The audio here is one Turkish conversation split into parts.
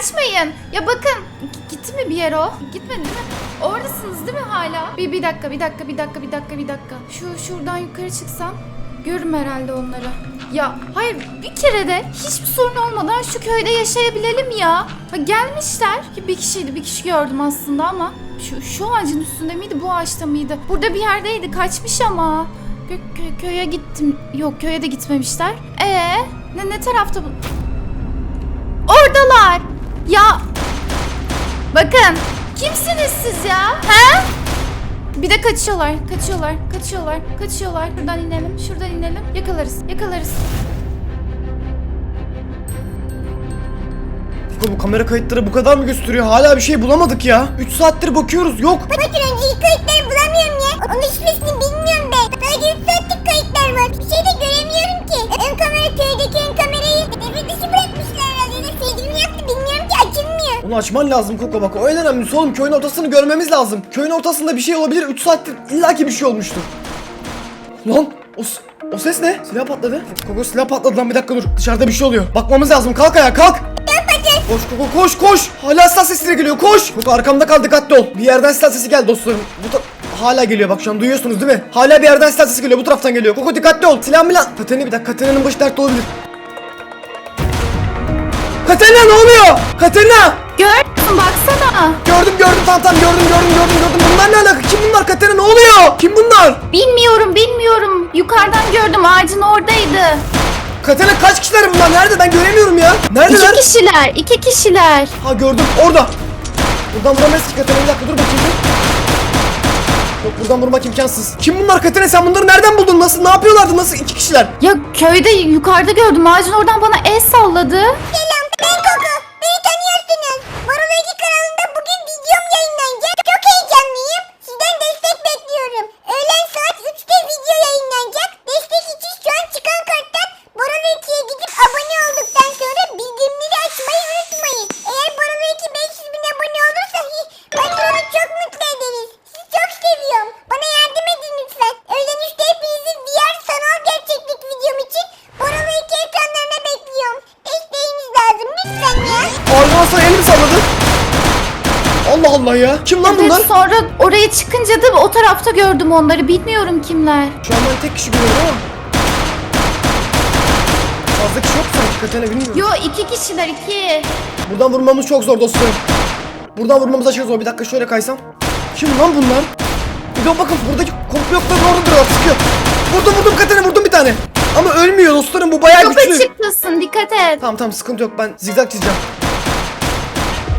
kaçmayın. Ya bakın g- gitti mi bir yer o? Gitmedi değil mi? Oradasınız değil mi hala? Bir, bir dakika bir dakika bir dakika bir dakika bir dakika. Şu şuradan yukarı çıksam görürüm herhalde onları. Ya hayır bir kere de hiçbir sorun olmadan şu köyde yaşayabilelim ya. Ha, gelmişler. Ki Bir kişiydi bir kişi gördüm aslında ama şu, şu ağacın üstünde miydi bu ağaçta mıydı? Burada bir yerdeydi kaçmış ama. Kö- kö- köye gittim. Yok köye de gitmemişler. Ee, ne ne tarafta bu? Oradalar. Ya bakın kimsiniz siz ya? He? Bir de kaçıyorlar, kaçıyorlar, kaçıyorlar, kaçıyorlar. Şuradan inelim, şuradan inelim. Yakalarız, yakalarız. Bu kamera kayıtları bu kadar mı gösteriyor? Hala bir şey bulamadık ya. 3 saattir bakıyoruz. Yok. Bakın ilk kayıtları bulamıyorum ya. Onun şifresini bilmiyorum ben. Sadece 3 saatlik kayıtlar var. Bir şey de göremiyorum ki. Ön kamera köydeki ön kamerayı devre dışı bırakmışlar herhalde. Ya da sevgilim yaptı bilmiyorum. Onu açman lazım Koko bak. O en önemlisi oğlum. Köyün ortasını görmemiz lazım. Köyün ortasında bir şey olabilir. 3 saattir illaki bir şey olmuştur. Lan o, o ses ne? Silah patladı. Koko silah patladı lan bir dakika dur. Dışarıda bir şey oluyor. Bakmamız lazım. Kalk ayağa kalk. Koş Koko koş koş. Hala silah sesleri geliyor koş. Koko arkamda kal dikkatli ol. Bir yerden silah sesi geldi dostlarım. Bu da hala geliyor bak şu an duyuyorsunuz değil mi? Hala bir yerden silah sesi geliyor bu taraftan geliyor. Koko dikkatli ol. Silah mı lan? Katerina bir dakika Katerina'nın başı dertte olabilir. Katerina ne oluyor? Katerina! Gördün baksana. Gördüm gördüm tamam gördüm gördüm gördüm gördüm. Bunlar ne alaka? Kim bunlar Katerina ne oluyor? Kim bunlar? Bilmiyorum, bilmiyorum. Yukarıdan gördüm, ağacın oradaydı. Katerina kaç kişiler bunlar? Nerede? Ben göremiyorum ya. Neredeler? İki kişiler, iki kişiler. Ha gördüm orada. Buradan vuramayız ki Katerina bir dakika dur bakayım. Yok buradan vurmak imkansız. Kim bunlar Katerina sen bunları nereden buldun? Nasıl ne yapıyorlardı? Nasıl iki kişiler? Ya köyde yukarıda gördüm, ağacın oradan bana el salladı. Kim lan bunlar? sonra oraya çıkınca da o tarafta gördüm onları. Bilmiyorum kimler. Şu an ben tek kişi görüyorum ama. Fazla kişi yok sanki Katerina bilmiyorum. Yo iki kişiler iki. Buradan vurmamız çok zor dostlarım. Buradan vurmamız aşırı zor. Bir dakika şöyle kaysam. Kim lan bunlar? Bir de bakın buradaki komploktların orada duruyor. Sıkıyor. Vurdum vurdum Katerina vurdum bir tane. Ama ölmüyor dostlarım bu bayağı Çok güçlü. açıktasın dikkat et. Tamam tamam sıkıntı yok ben zigzag çizeceğim.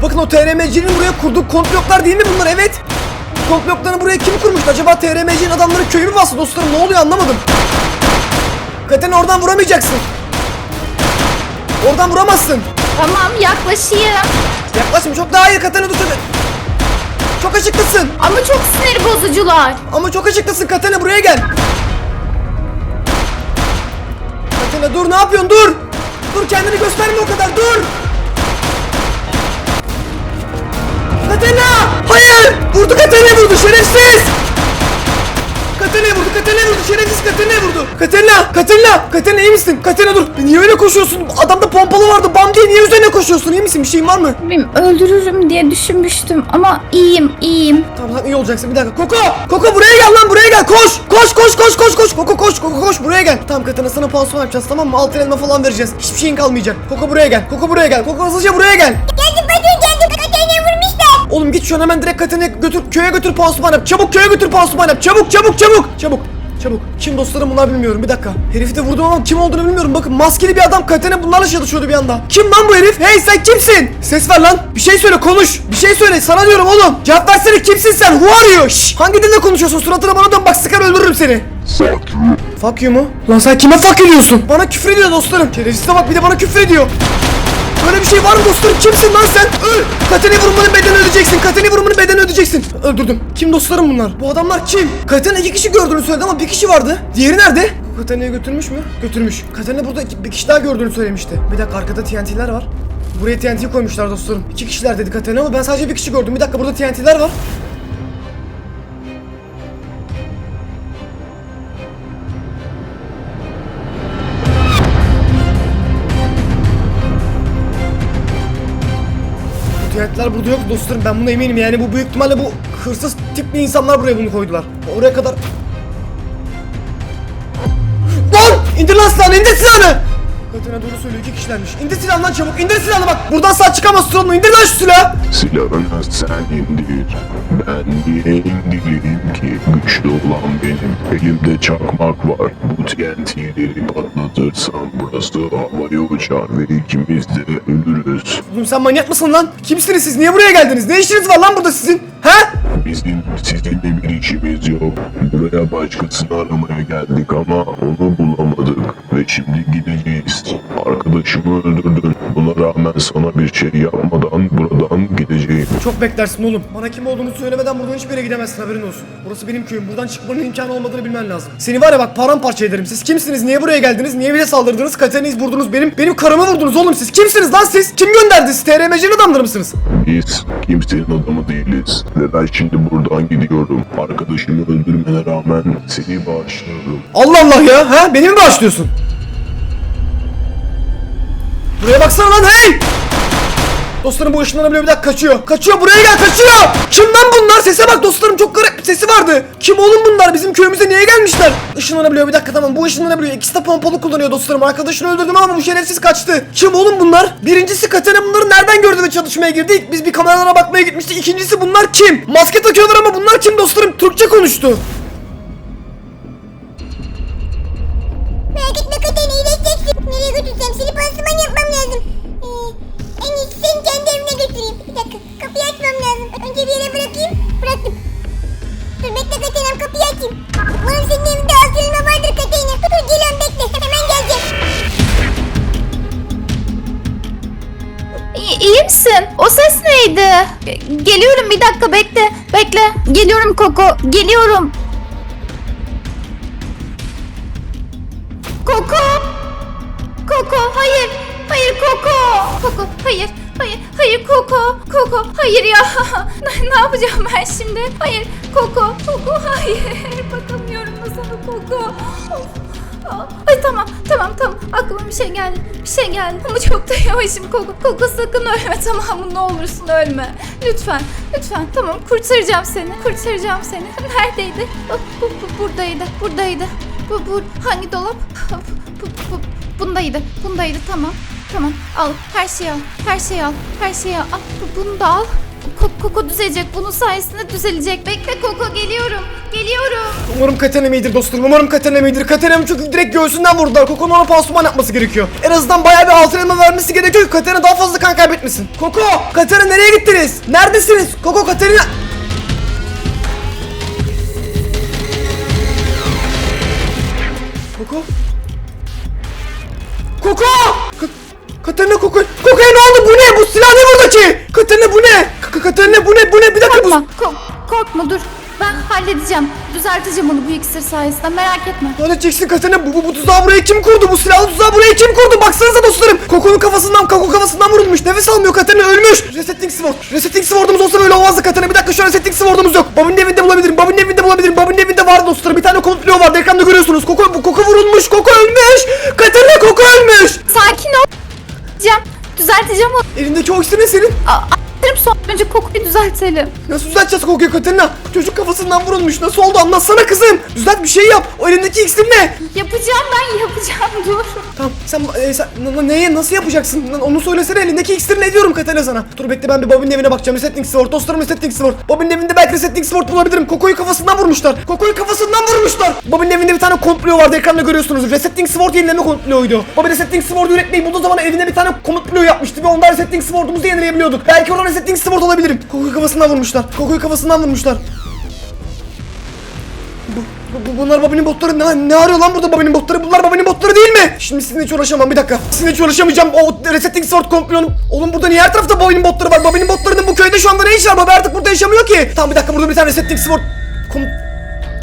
Bakın o TRMC'nin buraya kurduğu komploklar değil mi bunlar? Evet. Komploklarını buraya kim kurmuştu? Acaba TRMC'nin adamları köyü mü bastı dostlarım? Ne oluyor anlamadım. Katerina oradan vuramayacaksın. Oradan vuramazsın. Tamam yaklaşayım. Yaklaşma çok daha iyi Katerina dur. Çok açıktasın. Ama çok sinir bozucular. Ama çok açıktasın Katerina buraya gel. Katerina dur ne yapıyorsun dur. Dur kendini gösterme o kadar dur. Katerina hayır. Vurdu Katerina vurdu şerefsiz. Katerina vurdu Katerina vurdu şerefsiz Katerina vurdu. Katerina Katerina Katerina iyi misin? Katerina dur. Niye öyle koşuyorsun? Adamda pompalı vardı bam diye niye üzerine koşuyorsun? İyi misin? Bir şeyin var mı? Bilmiyorum, öldürürüm diye düşünmüştüm ama iyiyim iyiyim. Tamam sen iyi olacaksın bir dakika. Koko! Koko buraya gel lan buraya gel koş! Koş koş koş koş koş! Koko koş Koko koş buraya gel. Tamam Katana sana pansuman yapacağız tamam mı? Altın elma falan vereceğiz. Hiçbir şeyin kalmayacak. Koko buraya gel. Koko buraya gel. Koko hızlıca buraya gel. Geldim patron geldim. Katerina vurmuşlar. Oğlum git şu an hemen direkt Katana'ya götür köye götür pansuman yap. Çabuk köye götür pansuman yap. Çabuk çabuk çabuk. Çabuk. Çabuk. Kim dostlarım bunlar bilmiyorum. Bir dakika. Herifi de vurdum ama kim olduğunu bilmiyorum. Bakın maskeli bir adam Katana bunlarla çalışıyordu bir anda. Kim lan bu herif? Hey sen kimsin? Ses ver lan. Bir şey söyle konuş. Bir şey söyle. Sana diyorum oğlum. Cevap versene kimsin sen? Who are you? Şşş. Hangi dilde konuşuyorsun? Suratına bana dön bak sıkar öldürürüm seni. Fuck you mu? Lan sen kime fuck ediyorsun? Bana küfür ediyor dostlarım. Şerefsize bak bir de bana küfür ediyor. Böyle bir şey var mı dostlarım? Kimsin lan sen? Öl! Kateni vurmanın bedelini ödeyeceksin. Kateni vurmanın bedelini ödeyeceksin. Öldürdüm. Kim dostlarım bunlar? Bu adamlar kim? Katena iki kişi gördüğünü söyledi ama bir kişi vardı. Diğeri nerede? Katena'yı götürmüş mü? Götürmüş. Katena burada bir kişi daha gördüğünü söylemişti. Bir dakika arkada TNT'ler var. Buraya TNT koymuşlar dostlarım. İki kişiler dedi Katena ama ben sadece bir kişi gördüm. Bir dakika burada TNT'ler var. Tuvaletler burada yok dostlarım ben buna eminim yani bu büyük ihtimalle bu hırsız tipli insanlar buraya bunu koydular. Oraya kadar... Lan! İndir lan silahını indir silahını! Kadına doğru söylüyor iki kişilermiş. İndir silahını lan çabuk indir silahını bak buradan sağ çıkamaz Stromlu indir lan şu silahı! Silahını sen indir. Ben niye indireyim ki? Güçlü olan benim. Elimde çakmak var. Bu TNT'leri patlatırsam burası havaya uçar ve ikimiz de ölürüz. Oğlum sen manyak mısın lan? Kimsiniz siz? Niye buraya geldiniz? Ne işiniz var lan burada sizin? He? Bizim sizinle bir işimiz yok. Buraya başkasını aramaya geldik ama onu bulamadık. Ve şimdi gideceğiz. Arkadaşımı öldürdün. Buna rağmen sana bir şey yapmadan buradan gideceğim. Çok beklersin oğlum. Bana kim olduğunu söylemeden buradan hiçbir yere gidemezsin haberin olsun. Burası benim köyüm. Buradan çıkmanın imkanı olmadığını bilmen lazım. Seni var ya bak paramparça ederim. Siz kimsiniz? Niye buraya geldiniz? Niye bize saldırdınız? Kateriniz vurdunuz benim. Benim karımı vurdunuz oğlum siz. Kimsiniz lan siz? Kim gönderdi siz? TRMC'nin adamları mısınız? Biz kimsenin adamı değiliz. Ve ben şimdi buradan gidiyorum. Arkadaşımı öldürmene rağmen seni bağışlıyorum. Allah Allah ya. Ha? Beni mi bağışlıyorsun? Buraya baksana lan hey! Dostlarım bu ışınlanabiliyor bir dakika kaçıyor. Kaçıyor buraya gel kaçıyor. Kim lan bunlar? Sese bak dostlarım çok garip sesi vardı. Kim oğlum bunlar? Bizim köyümüze niye gelmişler? Işınlanabiliyor bir dakika tamam bu ışınlanabiliyor. İkisi de pompalı kullanıyor dostlarım. Arkadaşını öldürdüm ama bu şerefsiz kaçtı. Kim oğlum bunlar? Birincisi Katana bunları nereden gördü ve çalışmaya girdi? Biz bir kameralara bakmaya gitmiştik. İkincisi bunlar kim? Maske takıyorlar ama bunlar kim dostlarım? Türkçe konuştu. Geliyorum Koko. Geliyorum. Koko. Koko hayır. Hayır Koko. Koko hayır. Hayır, hayır Koko, Koko, hayır ya. ne, yapacağım ben şimdi? Hayır, Koko, Koko, hayır. Bakamıyorum da sana Koko. Of. Ay tamam, tamam, tamam. Aklıma bir şey geldi, bir şey geldi. Ama çok da yavaşım Koko. Koko sakın ölme tamam mı? Ne olursun ölme. Lütfen, lütfen. Tamam, kurtaracağım seni, kurtaracağım seni. Neredeydi? Bu, bu, buradaydı, buradaydı. Bu, bu, hangi dolap? Bu, bu, bu, bundaydı, bundaydı, tamam. Tamam al her şeyi al her şeyi al her şeyi al Bu- bunu da al Koko düzelecek bunun sayesinde düzelecek bekle Koko geliyorum geliyorum Umarım Katerina iyidir dostlarım. Umarım Katerina iyidir. Katerina'nın çünkü direkt göğsünden vurdular. Koko'nun ona pansuman yapması gerekiyor. En azından bayağı bir altın elma vermesi gerekiyor ki Katerina daha fazla kan kaybetmesin. Koko! Katerina nereye gittiniz? Neredesiniz? Koko Katerina... Koko? Koko! Ka Katerina Koko... Koko'ya ne oldu? Bu ne? Bu silah ne buradaki? Katerina bu ne? Ka Katerina bu ne? Bu ne? Bir dakika bu... Korkma ko- korkma dur ben halledeceğim düzelteceğim onu bu iksir sayesinde merak etme Halledeceksin Katerina bu, bu, bu tuzağı buraya kim kurdu? Bu silahlı tuzağı buraya kim kurdu? Baksanıza dostlarım. Koko'nun kafasından, Koko kafasından vurulmuş. Nefes almıyor Katerina ölmüş. Resetting sword. Resetting sword'umuz olsa böyle olmazdı Katerina. Bir dakika şu an resetting sword'umuz yok. Bobby'nin evinde bulabilirim. Bobby'nin evinde bulabilirim. Bobby'nin evinde var dostlarım. Bir tane komut bloğu vardı. Ekranda görüyorsunuz. Koko, bu Koko vurulmuş. Koko ölmüş. Katerina Koko ölmüş. sakin ol Düzelteceğim, düzelteceğim onu Elindeki o iksir ne senin? A- a- son önce kokuyu düzeltelim Nasıl düzelteceğiz Koko'yu Katerina? Çocuk kafasından vurulmuş. Nasıl oldu anlatsana kızım. Düzelt bir şey yap. O elindeki iksir ne? yapacağım ben yapacağım dur Tamam sen, e, sen n- neye nasıl yapacaksın? N- Onu söylesene elindeki iksir ne diyorum Katana sana. Dur bekle ben bir Bobby'nin evine bakacağım. Resetting Sword. Dostlarım Resetting Sword. Bobby'nin evinde belki Resetting Sword bulabilirim. Koko'yu kafasından vurmuşlar. Koko'yu kafasından vurmuşlar. Bobby'nin evinde bir tane komplo vardı ekranda görüyorsunuz. Resetting Sword yenileme komploydu. Bobby Resetting Sword'u üretmeyi bulduğu zaman evine bir tane komplo yapmıştı ve ondan Resetting Sword'umuzu yenileyebiliyorduk. Belki oradan Resetting Sword olabilirim. Koko'yu kafasından vurmuşlar. Koko'yu kafasından vurmuşlar. Bu, bu- bunlar Bobby'nin botları ne, ne arıyor lan burada Bobby'nin botları? Bunlar Bobby'nin botları değil mi? Şimdi sizinle hiç uğraşamam bir dakika. Sizinle hiç uğraşamayacağım. O resetting sword komplonum. Oğlum burada niye her tarafta Bobby'nin botları var? Bobby'nin botlarının bu köyde şu anda ne işi var? Bobby artık burada yaşamıyor ki. Tamam bir dakika burada bir tane resetting sword kom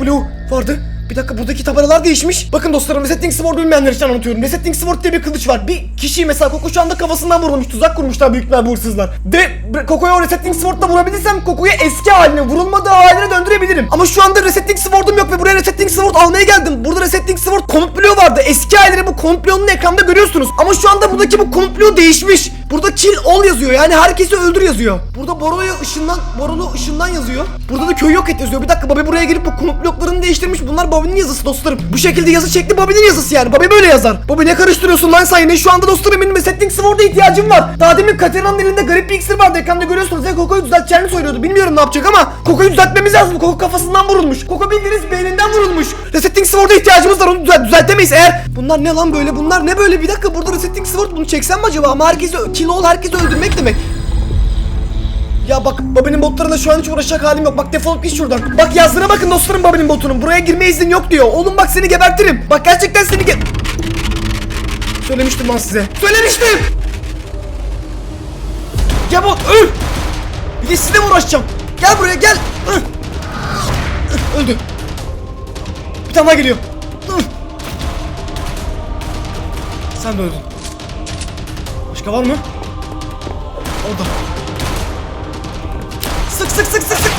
blue vardı. Bir dakika buradaki tabelalar değişmiş. Bakın dostlarım Resetting Sword'u bilmeyenler için anlatıyorum. Resetting Sword diye bir kılıç var. Bir kişiyi mesela Koko şu anda kafasından vurulmuş. Tuzak kurmuşlar büyük ihtimalle bu hırsızlar. Ve Koko'yu o resetting sword'la vurabilirsem Koko'yu eski haline, vurulmadığı haline döndürebilirim. Ama şu anda resetting sword'um yok ve buraya resetting sword almaya geldim. Burada resetting sword komut bloğu vardı. Eski halleri bu komut bloğunun ekranda görüyorsunuz. Ama şu anda buradaki bu komut bloğu değişmiş. Burada kill all yazıyor. Yani herkesi öldür yazıyor. Burada Borolu'ya ışından, Borolu ışından yazıyor. Burada da köy yok et yazıyor. Bir dakika Bobby buraya gelip bu komut bloklarını değiştirmiş. Bunlar Bobby'nin yazısı dostlarım. Bu şekilde yazı şekli Bobby'nin yazısı yani. Bobby böyle yazar. Bobby ne karıştırıyorsun lan sen? Şu anda dostlarım benim resetting sword'a ihtiyacım var. Daha demin Katerina'nın elinde garip bir iksir vardı. Ekranda görüyorsunuz. Ve Koko'yu düzelteceğini söylüyordu. Bilmiyorum ne yapacak ama Koko'yu düzeltmemiz lazım. Koko kafasından vurulmuş. Koko bildiğiniz beyninden vurulmuş. Resetting sword'a ihtiyacımız var. Onu düzelt düzeltemeyiz eğer. Bunlar ne lan böyle? Bunlar ne böyle? Bir dakika burada resetting sword bunu çeksem mi acaba? Ama herkesi kill all herkesi öldürmek demek. Ya bak Bobby'nin botlarına şu an hiç uğraşacak halim yok. Bak defolup git şuradan. Bak yazdığına bakın dostlarım Bobby'nin botunun. Buraya girme iznin yok diyor. Oğlum bak seni gebertirim. Bak gerçekten seni ge... Söylemiştim lan size. Söylemiştim. Ya bot öl. Bir de mi uğraşacağım? Gel buraya gel. Hı. Hı, Öldü. Bir tane daha geliyor. Hı. Sen de öldün. Başka var mı? Orada. Sık sık sık sık sık.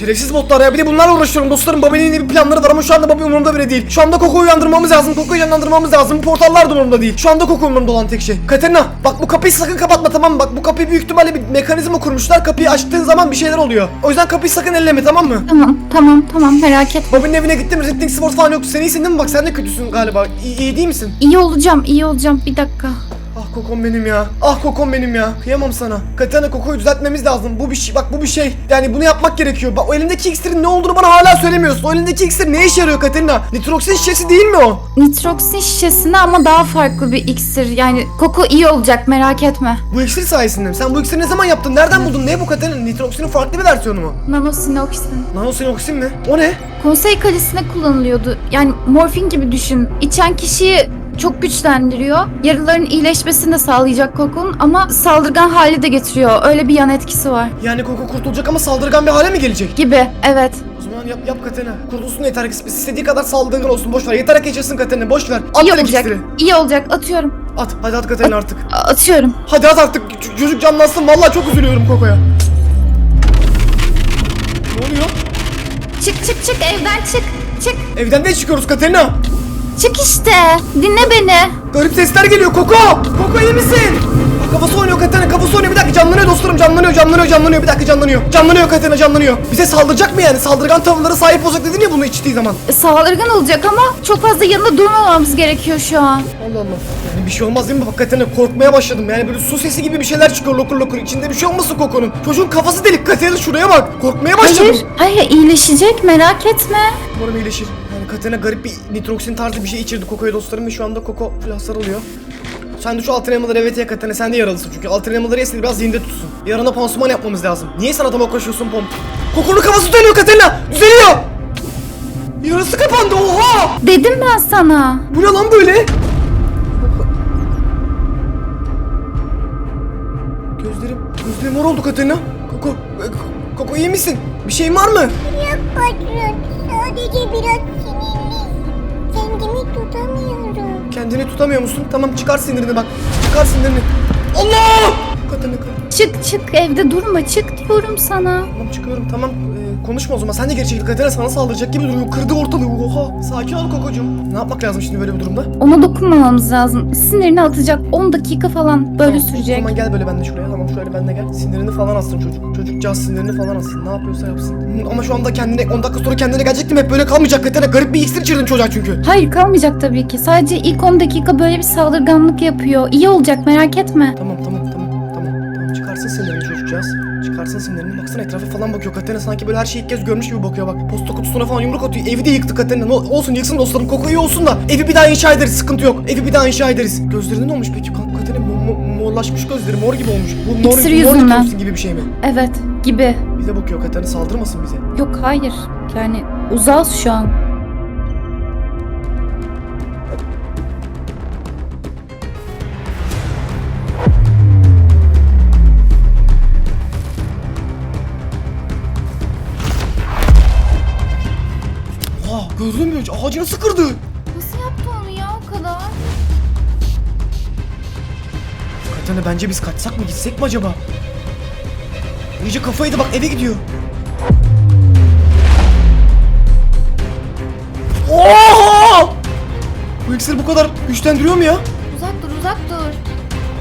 Şerefsiz botlar ya. Bir de bunlarla uğraşıyorum dostlarım. Bobby'nin yeni bir planları var ama şu anda Bobby umurumda bile değil. Şu anda Coco'yu uyandırmamız lazım. Coco'yu canlandırmamız lazım. Bu portallar da umurumda değil. Şu anda Coco umurumda olan tek şey. Katerina bak bu kapıyı sakın kapatma tamam mı? Bak bu kapıyı büyük ihtimalle bir mekanizma kurmuşlar. Kapıyı açtığın zaman bir şeyler oluyor. O yüzden kapıyı sakın elleme tamam mı? Tamam tamam tamam. Merak etme. Bobby'nin evine gittim. Resetting Sport falan yoktu. Sen iyisin değil mi? Bak sen de kötüsün galiba. İyi, iyi değil misin? İyi olacağım iyi olacağım. Bir dakika. Ah kokom benim ya. Ah kokom benim ya. Kıyamam sana. Katana kokoyu düzeltmemiz lazım. Bu bir şey. Bak bu bir şey. Yani bunu yapmak gerekiyor. Bak o elindeki iksirin ne olduğunu bana hala söylemiyorsun. O elindeki iksir ne işe yarıyor Katerina? Nitroksin şişesi değil mi o? Nitroksin şişesine ama daha farklı bir iksir. Yani koku iyi olacak merak etme. Bu iksir sayesinde mi? Sen bu iksiri ne zaman yaptın? Nereden buldun? Ne bu Katerina? Nitroksinin farklı bir versiyonu mu? Nanosinoksin. Nanosinoksin mi? O ne? Konsey kalesine kullanılıyordu. Yani morfin gibi düşün. İçen kişiyi çok güçlendiriyor. Yaraların iyileşmesini de sağlayacak kokun ama saldırgan hali de getiriyor. Öyle bir yan etkisi var. Yani Koko kurtulacak ama saldırgan bir hale mi gelecek? Gibi evet. O zaman yap yap Katerina. Kurtulsun yeter ki istediği kadar saldırgan olsun. Boş ver. Yeter ki yaşasın Katerina. Boş ver. At İyi olacak. iksiri. İyi olacak. Atıyorum. At. Hadi at Katerina artık. Atıyorum. Hadi at artık. Ç- çocuk canlansın. Vallahi çok üzülüyorum Koko'ya. Ne oluyor? Çık çık çık evden çık. Çık. Evden ne çıkıyoruz Katerina? Çık işte. Dinle beni. Garip sesler geliyor. Koko! Koko iyi misin? Bak, Kafası oynuyor Katerina. Kafası oynuyor. Bir dakika canlanıyor dostlarım. Canlanıyor, canlanıyor, canlanıyor. Bir dakika canlanıyor. Canlanıyor Katerina, canlanıyor. Bize saldıracak mı yani? Saldırgan tavırlara sahip olacak dedin ya bunu içtiği zaman. Saldırgan olacak ama çok fazla yanında durmamamız gerekiyor şu an. Allah Allah. Yani bir şey olmaz değil mi? Bak Katerina korkmaya başladım. Yani böyle su sesi gibi bir şeyler çıkıyor lokur lokur. İçinde bir şey olmasın Koko'nun. Çocuğun kafası delik. Katerina şuraya bak. Korkmaya başladım. Hayır, hayır iyileşecek merak etme. Umarım iyileşir. Yani Katerina garip bir nitroksin tarzı bir şey içirdi Koko'ya dostlarım ve şu anda Koko biraz sarılıyor. Sen de şu altın elmaları evet ye Katerina sen de yaralısın çünkü altın elmaları yesin biraz zinde tutsun. Yarına pansuman yapmamız lazım. Niye sen adama koşuyorsun pom? Koko'nun kafası dönüyor Katerina! Düzeliyor! Yarası kapandı oha! Dedim ben sana. Bu ne lan böyle? Gözlerim, gözlerim mor oldu Katerina. Koko, e, Ko- Koko iyi misin? Bir şeyin var mı? Yok patron. Sadece biraz sinirliyim. Kendimi tutamıyorum. Kendini tutamıyor musun? Tamam çıkar sinirini bak. Çıkar sinirini. Allah! Katerina kal- Çık çık evde durma çık diyorum sana. Tamam çıkıyorum tamam. Konuşma o zaman. Sen de geri çekil. Katerina sana saldıracak gibi duruyor. Kırdı ortalığı. Oha. Sakin ol Kokocuğum. Ne yapmak lazım şimdi böyle bir durumda? Ona dokunmamamız lazım. Sinirini atacak 10 dakika falan böyle Tamam, O sürecek. zaman gel böyle ben de şuraya. Tamam şöyle ben de gel. Sinirini falan atsın çocuk. Çocukcağız sinirini falan atsın. Ne yapıyorsa yapsın. Hı, Ama şu anda kendine 10 dakika sonra kendine gelecek değil mi? Hep böyle kalmayacak Katerina. Garip bir iksir içirdin çocuğa çünkü. Hayır kalmayacak tabii ki. Sadece ilk 10 dakika böyle bir saldırganlık yapıyor. İyi olacak merak etme. Tamam tamam tamam. Çıkarsın sinirini çocukcağız. Çıkarsın sinirini. Baksana etrafa falan bakıyor. Katerina sanki böyle her şeyi ilk kez görmüş gibi bakıyor bak. Posta kutusuna falan yumruk atıyor. Evi de yıktı Katerina. Ne ol- olsun yıksın dostlarım. Koko iyi olsun da. Evi bir daha inşa ederiz. Sıkıntı yok. Evi bir daha inşa ederiz. Gözlerinde ne olmuş peki? Ka- Katerina mo- mo- morlaşmış gözleri. Mor gibi olmuş. Bu mor, İksir mor yüzünden. nitroksin gibi bir şey mi? Evet gibi. Bize bakıyor Katerina saldırmasın bize. Yok hayır. Yani uzağız şu an. Gördün mü? Ağacı nasıl kırdı? Nasıl yaptı onu ya o kadar? Katana bence biz kaçsak mı gitsek mi acaba? İyice kafayı da bak eve gidiyor. Oha! Bu iksir bu kadar güçlendiriyor mu ya? Uzak dur uzak dur.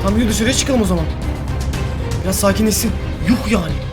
Tamam yürü dışarıya çıkalım o zaman. Biraz sakinleşsin. Yuh yani.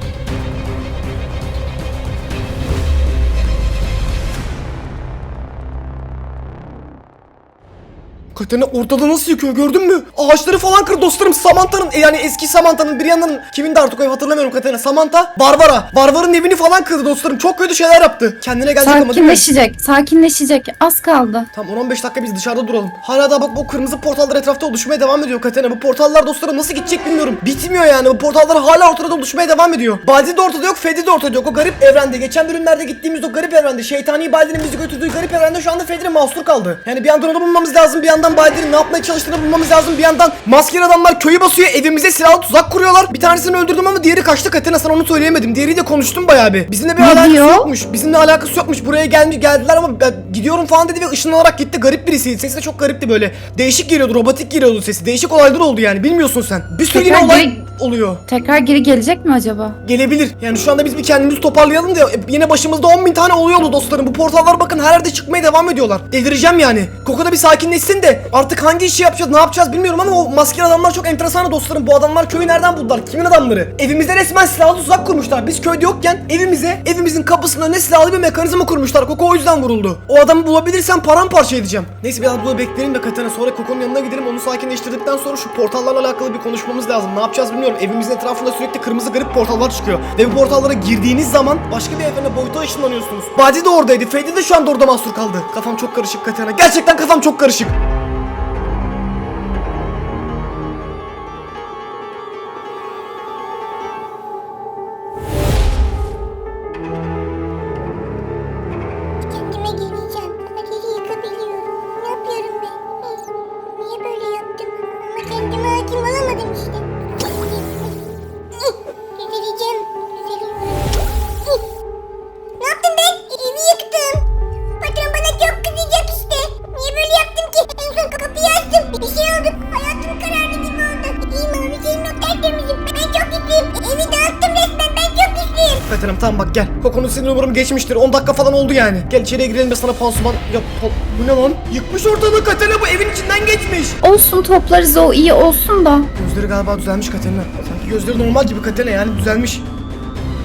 Katana ortalığı nasıl yıkıyor gördün mü? Ağaçları falan kır dostlarım. Samantha'nın e, yani eski Samantha'nın bir yandan kimin de artık o ev hatırlamıyorum Katana. Samantha, Barbara. Barbara'nın evini falan kırdı dostlarım. Çok kötü şeyler yaptı. Kendine gelecek ama değil mi? Sakinleşecek, sakinleşecek. Az kaldı. Tamam 10-15 dakika biz dışarıda duralım. Hala da bak bu kırmızı portallar etrafta oluşmaya devam ediyor Katana. Bu portallar dostlarım nasıl gidecek bilmiyorum. Bitmiyor yani bu portallar hala ortada oluşmaya devam ediyor. Baldi de ortada yok, Fedi de ortada yok. O garip evrende, geçen bölümlerde gittiğimiz o garip evrende, şeytani Baldi'nin bizi götürdüğü garip evrende şu anda Fedri mahsur kaldı. Yani bir yandan onu bulmamız lazım, bir yandan Baldi'nin ne yapmaya çalıştığını bulmamız lazım. Bir yandan maskeli adamlar köyü basıyor, evimize silahlı tuzak kuruyorlar. Bir tanesini öldürdüm ama diğeri kaçtı Katana sana onu söyleyemedim. Diğeriyle konuştum bayağı bir. Bizimle bir Ne alakası diyor? yokmuş. Bizimle alakası yokmuş. Buraya gelmiş geldiler ama ben gidiyorum falan dedi ve ışınlanarak gitti. Garip birisiydi. Sesi de çok garipti böyle. Değişik geliyordu, robotik geliyordu sesi. Değişik olaylar oldu yani. Bilmiyorsun sen. Bir sürü yine olay oluyor. Tekrar geri gelecek mi acaba? Gelebilir. Yani şu anda biz bir kendimizi toparlayalım da e, yine başımızda 10 bin tane olay oldu dostlarım. Bu portallar bakın her yerde çıkmaya devam ediyorlar. Delireceğim yani. Koko da bir sakinleşsin de artık hangi işi yapacağız ne yapacağız bilmiyorum ama o maskeli adamlar çok enteresan dostlarım. Bu adamlar köyü nereden buldular? Kimin adamları? Evimizde resmen silahlı tuzak kurmuşlar. Biz köyde yokken evimize evimizin kapısının önüne silahlı bir mekanizma kurmuşlar. Koko o yüzden vuruldu. O adamı bulabilirsem paramparça edeceğim. Neyse biraz burada bekleyelim de Katana sonra Koko'nun yanına gidelim. Onu sakinleştirdikten sonra şu portallarla alakalı bir konuşmamız lazım. Ne yapacağız bilmiyorum. Evimizin etrafında sürekli kırmızı garip portallar çıkıyor. Ve bu portallara girdiğiniz zaman başka bir evrene boyuta ışınlanıyorsunuz. Badi de oradaydı. Freddy de şu anda orada mahsur kaldı. Kafam çok karışık Katana. Gerçekten kafam çok karışık. Geçmiştir. 10 dakika falan oldu yani. Gel içeriye girelim de sana pansuman yap. pa- Bu ne lan? Yıkmış ortalığı Katana bu evin içinden geçmiş. Olsun toplarız o iyi olsun da. Gözleri galiba düzelmiş Katerina. Sanki gözleri normal gibi Katerina yani düzelmiş.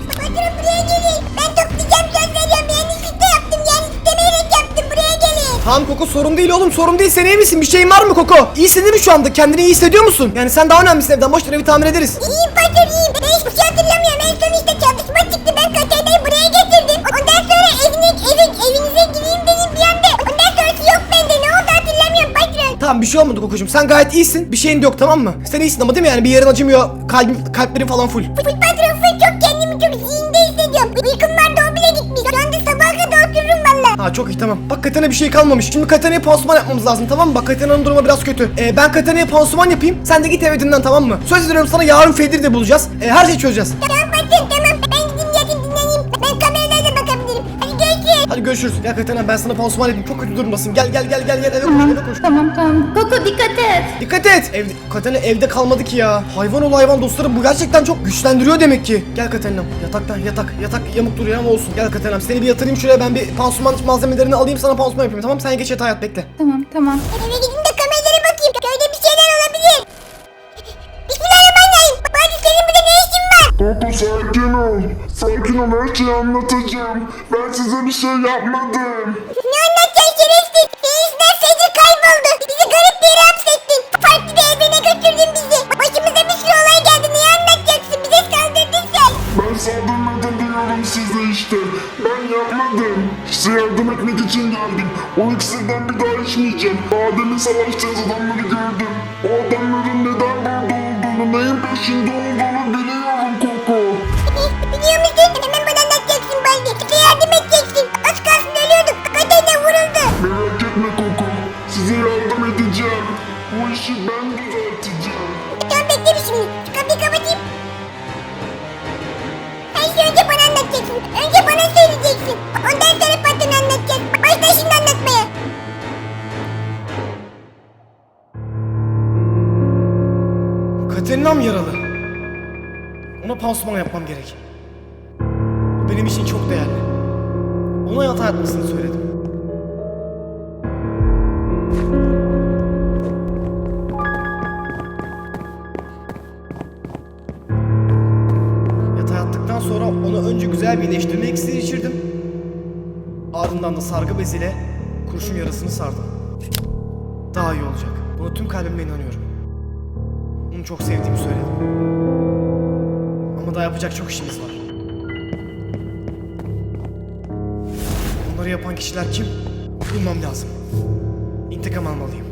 Patron buraya gelin. Ben toplayacağım söz veriyorum. Yanlışlıkla yaptım. Yani istemeyerek yaptım. Buraya gelin. Tamam Koko sorun değil oğlum sorun değil. Sen iyi misin? Bir şeyin var mı Koko? İyisin değil mi şu anda? Kendini iyi hissediyor musun? Yani sen daha önemlisin evden. Boş ver evi tamir ederiz. İyiyim patron iyiyim. Ben hiçbir şey hatırlamıyorum. En son evine, evin, evinize gireyim dedim bir anda. Ondan sonrası yok bende. Ne oldu hatırlamıyorum patron. Tamam bir şey olmadı Koko'cum. Sen gayet iyisin. Bir şeyin de yok tamam mı? Sen iyisin ama değil mi yani? Bir yerin acımıyor. Kalbin, kalplerin falan full. Full patron full çok kendimi çok zihinde hissediyorum. Uykum vardı o bile gitmiş. Şu anda sabaha kadar otururum valla. Ha çok iyi tamam. Bak Katan'a bir şey kalmamış. Şimdi Katana'ya pansuman yapmamız lazım tamam mı? Bak Katana'nın durumu biraz kötü. Ee, ben Katana'ya pansuman yapayım. Sen de git eve dinlen tamam mı? Söz veriyorum sana yarın Fedir'i de bulacağız. Ee, her şeyi çözeceğiz. Tamam patron tamam. Hadi görüşürüz. Gel Katana ben sana pansuman yapayım. Çok kötü durmasın. Gel gel gel gel gel eve koş eve koş. Tamam tamam. Koko dikkat et. Dikkat et. Evde, Katana evde kalmadı ki ya. Hayvan ol hayvan dostlarım. Bu gerçekten çok güçlendiriyor demek ki. Gel Katana'm. Yatakta yatak. Yatak yamuk duruyor ama olsun. Gel Katana'm. Seni bir yatırayım şuraya. Ben bir pansuman malzemelerini alayım sana pansuman yapayım. Tamam Sen geç yatağa yat bekle. Tamam tamam. Eve gideyim de kameralara Koko sakin ol. Sakin ol her şeyi anlatacağım. Ben size bir şey yapmadım. Ne anlatacaksın şerefsiz? Denizden Fedri kayboldu. Bizi garip bir yere hapsettin. Farklı bir evrene götürdün bizi. Başımıza bir sürü olay geldi. Neyi anlatacaksın? Bize saldırdın sen. Ben saldırmadım diyorum size işte. Ben yapmadım. Size yardım etmek için geldim. O iksirden bir daha içmeyeceğim. Adem'in savaştığınız adamları gördüm. O adamların neden burada olduğunu, neyin peşinde olduğunu biliyorum Pansuman yapmam gerek. Bu benim için çok değerli. Ona yatağa yatmasını söyledim. Yatağa yattıktan sonra ona önce güzel bir iyileştirme iksiri içirdim. Ardından da sargı beziyle kurşun yarasını sardım. Daha iyi olacak. Buna tüm kalbimle inanıyorum. Onu çok sevdiğimi söyledim. Ama daha yapacak çok işimiz var. Bunları yapan kişiler kim? Bulmam lazım. İntikam almalıyım.